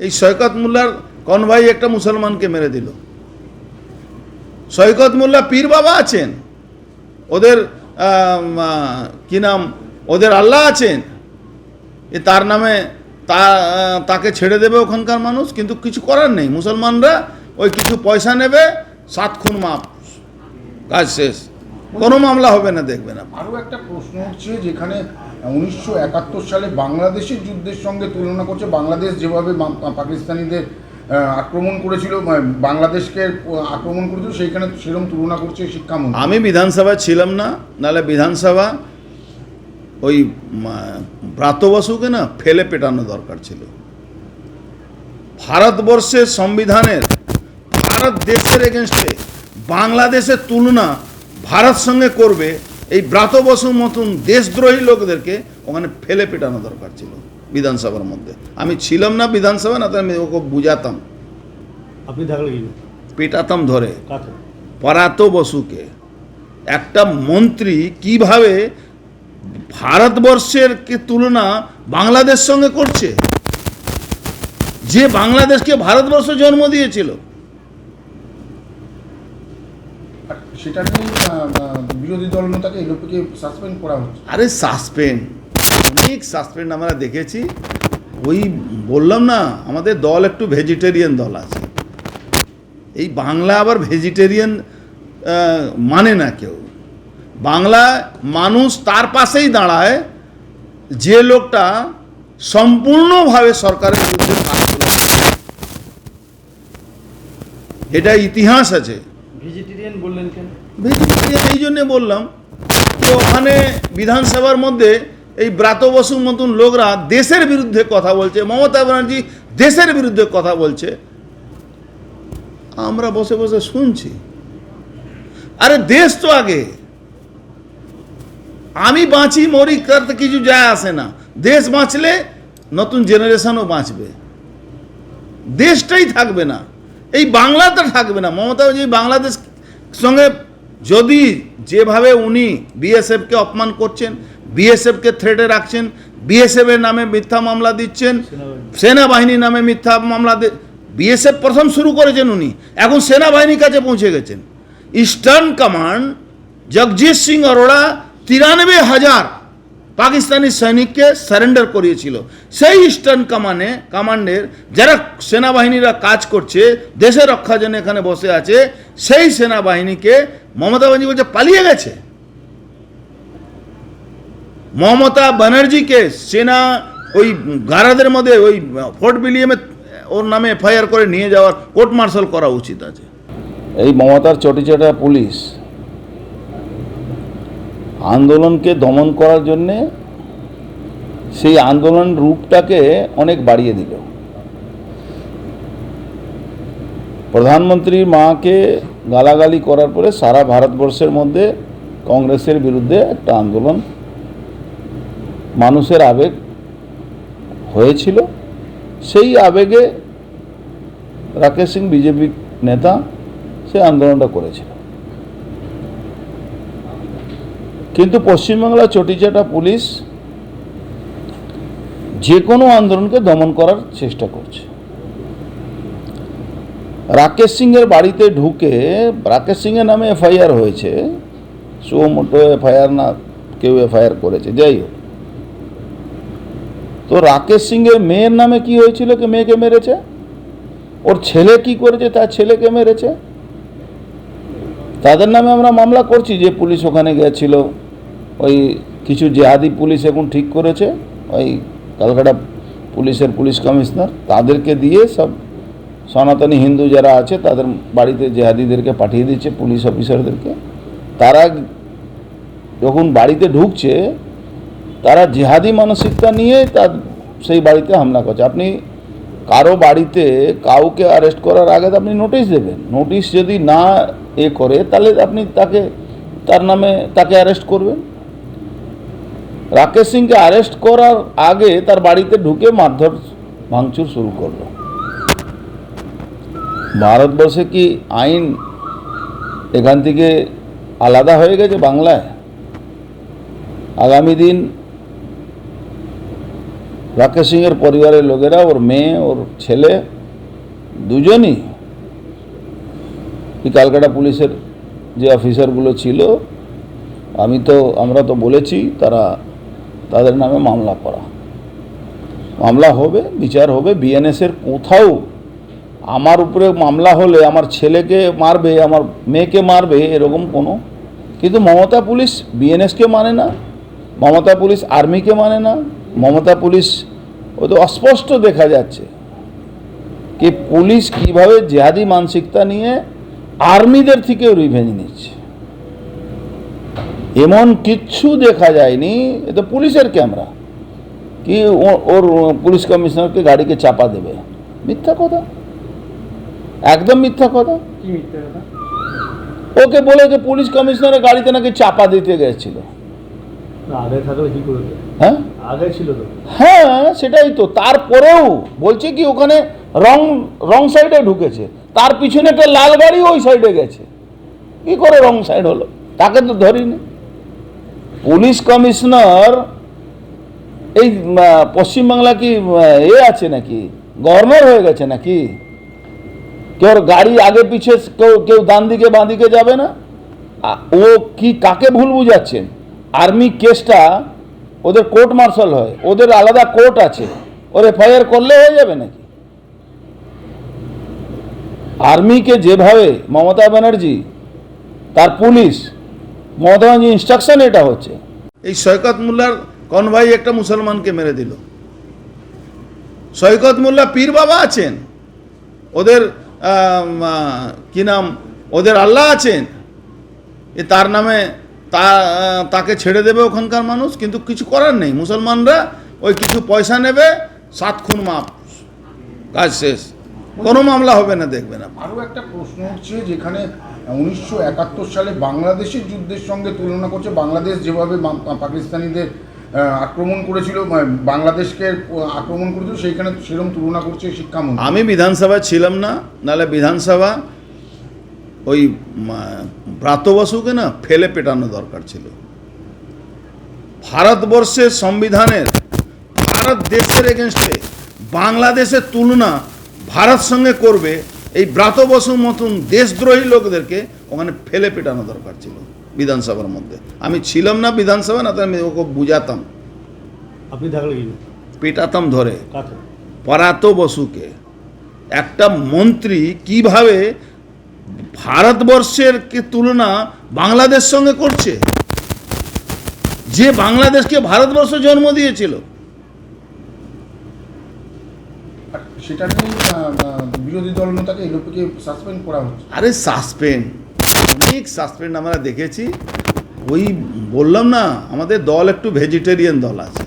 এই সৈকত মোল্লার কনভাই একটা মুসলমানকে মেরে দিল। সৈকত মোল্লা পীর বাবা আছেন, ওদের কি নাম, ওদের আল্লাহ আছেন। এ তার নামে তা, তাকে ছেড়ে দেবে ওখানকার মানুষ, কিন্তু কিছু করার নেই। মুসলমানরা ওই কিছু পয়সা নেবে, সাত খুন মাপ। কাজ শেষ। কোনো মামলা হবে না দেখবেন আরও একটা প্রশ্ন হচ্ছে যেখানে উনিশশো একাত্তর সালে বাংলাদেশের যুদ্ধের সঙ্গে তুলনা করছে বাংলাদেশ যেভাবে পাকিস্তানিদের আক্রমণ করেছিল বাংলাদেশকে আক্রমণ করেছিল সেইখানে সেরকম তুলনা করছে শিক্ষামন্ত্রী। আমি বিধানসভায় ছিলাম না নাহলে বিধানসভা ওই মা- ব্রাত বসুকে না ফেলে পেটানো দরকার ছিল। ভারতবর্ষের সংবিধানের ভারত দেশের এগেনস্টে বাংলাদেশের তুলনা ভারত সঙ্গে করবে এই ব্রাত বসুর মতন দেশদ্রোহী লোকদেরকে ওখানে ফেলে পেটানো দরকার ছিল বিধানসভার মধ্যে। আমি ছিলাম না বিধানসভা না তো আমি ওকে বুঝাতাম। আপনি থাকলে পেটাতাম ধরে। পরাত বসুকে একটা মন্ত্রী কীভাবে ভারতবর্ষের কে তুলনা বাংলাদেশ সঙ্গে করছে? যে বাংলাদেশকে ভারতবর্ষ জন্ম দিয়েছিল আর সেটা নিয়ে বিরোধী দল নেতাকে এলোপিকে সাসপেন্ড করা হচ্ছে। আরে সাসপেন্ড অনেক সাসপেন্ড আমরা দেখেছি। ওই বললাম না, আমাদের দল একটু ভেজিটেরিয়ান দল আছে। এই বাংলা আবার ভেজিটেরিয়ান মানে না কেউ। বাংলা মানুষ তার পাশেই দাঁড়ায়, যে লোকটা সম্পূর্ণভাবে সরকারের বিরুদ্ধে। এটা ইতিহাস আছে। ভেজিটেরিয়ান বললেন কেন? ভেজিটেরিয়ান এই জন্যে বললাম, যে ওখানে বিধানসভার মধ্যে এই ব্রাত বসুর মতন লোকরা দেশের বিরুদ্ধে কথা বলছে, মমতা ব্যানার্জি দেশের বিরুদ্ধে কথা বলছে। আমরা বসে বসে শুনছি, আরে দেশ তো আগে। আমি বাঁচি, মরি তাতে কিছু যায় আসে না। দেশ বাঁচলে নতুন জেনারেশনও বাঁচবে। দেশটাই থাকবে না। এই বাংলাটা থাকবে না। মমতা ব্যানার্জি বাংলাদেশ সঙ্গে যদি যেভাবে উনি বিএসএফকে অপমান করছেন বিএসএফকে থ্রেটে রাখছেন বিএসএফ এর নামে মিথ্যা মামলা দিচ্ছেন সেনাবাহিনীর নামে মিথ্যা মামলা বিএসএফ প্রথম শুরু করেছেন উনি এখন সেনাবাহিনীর কাছে পৌঁছে গেছেন। ইস্টার্ন কমান্ড জগজিৎ সিং অরোড়া তিরানব্বই হাজার পাকিস্তানি সৈনিককে সারেন্ডার করিয়েছিল। সেই ইস্টার্ন কমানে কমান্ডের যারা সেনাবাহিনীরা কাজ করছে, দেশের রক্ষার জন্য এখানে বসে আছে, সেই সেনাবাহিনীকে মমতা ব্যানার্জি বলছে, পালিয়ে গেছে। মমতা ব্যানার্জিকে সেনা ওই গারাদের মধ্যে, ওই ফোর্ট বিলিয়ামে ওর নামে এফআইআর করে নিয়ে যাওয়ার কোর্ট মার্শাল করা উচিত আছে। এই মমতার চটিচাটা পুলিশ। আন্দোলনকে দমন করার জন্যে সেই আন্দোলন রূপটাকে অনেক বাড়িয়ে দিল। প্রধানমন্ত্রীর মাকে গালাগালি করার পরে সারা ভারতবর্ষের মধ্যে কংগ্রেসের বিরুদ্ধে একটা আন্দোলন মানুষের আবেগ হয়েছিল। সেই আবেগে রাকেশ সিং বিজেপি নেতা সে আন্দোলনটা করেছিল। কিন্তু পশ্চিমবাংলা চটিচাটা পুলিশ যে কোনো আন্দোলনকে দমন করার চেষ্টা করছে। রাকেশ সিংয়ের বাড়িতে ঢুকে, রাকেশ সিংয়ের নামে এফআইআর হয়েছে, সুমোটো এফআইআর না কেউ এফআইআর করেছে, যাই হোক। তো রাকেশ সিংয়ের মেয়ের নামে কি হয়েছিল কি মেয়েকে মেরেছে? ওর ছেলে কি করেছে, তার ছেলেকে মেরেছে? তাদের নামে আমরা মামলা করছি যে পুলিশ ওখানে গেছিল। ওই কিছু জেহাদি পুলিশ এখন ঠিক করেছে, ওই কলকাতা পুলিশের পুলিশ কমিশনার, তাদেরকে দিয়ে সব সনাতনী হিন্দু যারা আছে, তাদের বাড়িতে জেহাদিদেরকে পাঠিয়ে দিচ্ছে, পুলিশ অফিসারদেরকে। তারা যখন বাড়িতে ঢুকছে, তারা জেহাদি মানসিকতা নিয়ে তার সেই বাড়িতে হামলা করছে। আপনি কারও বাড়িতে কাউকে অ্যারেস্ট করার আগে তো আপনি নোটিশ দেবেন। নোটিশ যদি না এ করে, তাহলে আপনি তাকে, তার নামে তাকে অ্যারেস্ট করবেন। রাকেশ সিংকে অ্যারেস্ট করার আগে তার বাড়িতে ঢুকে মারধর, ভাঙচুর শুরু করল। ভারতবর্ষে কি আইন এখান থেকে আলাদা হয়ে গেছে বাংলায়? আগামী দিন রাকেশ সিংয়ের পরিবারের লোকেরা, ওর মেয়ে, ওর ছেলে দুজনই এই ক্যালকাটা পুলিশের যে অফিসারগুলো ছিল, আমি তো, আমরা তো বলেছি, তারা তাদের নামে মামলা করা। মামলা হবে, বিচার হবে বিএনএসের কোথাও আমার উপরে মামলা হলে, আমার ছেলেকে মারবে, আমার মেয়েকে মারবে, এরকম কোনো। কিন্তু মমতা পুলিশ বিএনএসকে মানে না, মমতা পুলিশ আর্মিকে মানে না, মমতা পুলিশ ও তো অস্পষ্ট দেখা যাচ্ছে কি পুলিশ কীভাবে জেহাদি মানসিকতা নিয়ে আর্মিদের থেকেও রিভেঞ্জ নিচ্ছে। এমন কিচ্ছু দেখা যায়নি। এ তো পুলিশের ক্যামেরা। কি ওর পুলিশ কমিশনারকে গাড়িকে চাপা দেবে? মিথ্যা কথা। একদম মিথ্যা কথা। ওকে বলে যে পুলিশ কমিশনারের গাড়িতে নাকি চাপা দিতে গেছিল। হ্যাঁ? আগে ছিল তো। হ্যাঁ সেটাই তো। তারপরেও বলছে কি ওখানে রং রং সাইডে ঢুকেছে। তার পিছনে একটা লাল গাড়ি ওই সাইডে গেছে। কি করে রং সাইড হলো? তাকে তো ধরিনি। পুলিশ কমিশনার এই পশ্চিমবাংলা কি এ আছে নাকি? গভর্নর হয়ে গেছে নাকি? কেউ গাড়ি আগে পিছে কেউ কেউ ডান দিকে, বাঁ দিকে যাবে না? ও কি কাকে ভুল বুঝাচ্ছেন আর্মি কেসটা ওদের কোর্ট মার্শাল হয়, ওদের আলাদা কোর্ট আছে ওর এফআইআর করলে হয়ে যাবে নাকি? আর্মিকে যেভাবে মমতা ব্যানার্জি, তার পুলিশ মমতা ইনস্ট্রাকশন এটা হচ্ছে। এই সৈকত মোল্লার কনভাই একটা মুসলমানকে মেরে দিল। সৈকত মোল্লা পীর বাবা আছেন ওদের কি নাম ওদের আল্লাহ আছেন। এ তার নামে তা তাকে ছেড়ে দেবে ওখানকার মানুষ কিন্তু কিছু করার নেই। মুসলমানরা ওই কিছু পয়সা নেবে সাত খুন মাপ কাজ শেষ। কোনো মামলা হবে না দেখবে না আরও একটা প্রশ্ন উঠছে যেখানে উনিশশো একাত্তর সালে বাংলাদেশের যুদ্ধের সঙ্গে তুলনা করছে, বাংলাদেশ যেভাবে পাকিস্তানিদের আক্রমণ করেছিল বাংলাদেশকে আক্রমণ করেছিল, সেইখানে সেরকম তুলনা করছে শিক্ষামন্ত্রী। আমি বিধানসভায় ছিলাম না, নাহলে বিধানসভা ওই মা- ব্রাত বসুকে না ফেলে পেটানো দরকার ছিল। ভারতবর্ষের সংবিধানের, ভারত দেশের এগেনস্টে বাংলাদেশের তুলনা ভারত সঙ্গে করবে এই ব্রাত বসুর মতন দেশদ্রোহী লোকদেরকে ওখানে ফেলে পেটানো দরকার ছিল বিধানসভার মধ্যে। আমি ছিলাম না বিধানসভা না তাই আমি ওকে বুঝাতাম। আপনি পেটাতাম ধরে। পরাত বসুকে একটা মন্ত্রী কীভাবে ভারতবর্ষের কে তুলনা বাংলাদেশ সঙ্গে করছে? যে বাংলাদেশকে ভারতবর্ষ জন্ম দিয়েছিল আর সেটা নিয়ে বিরোধী দল নেতাকে এলোপিকে সাসপেন্ড করা হচ্ছে। আরে সাসপেন্ড অনেক সাসপেন্ড আমরা দেখেছি। ওই বললাম না, আমাদের দল একটু ভেজিটেরিয়ান দল আছে।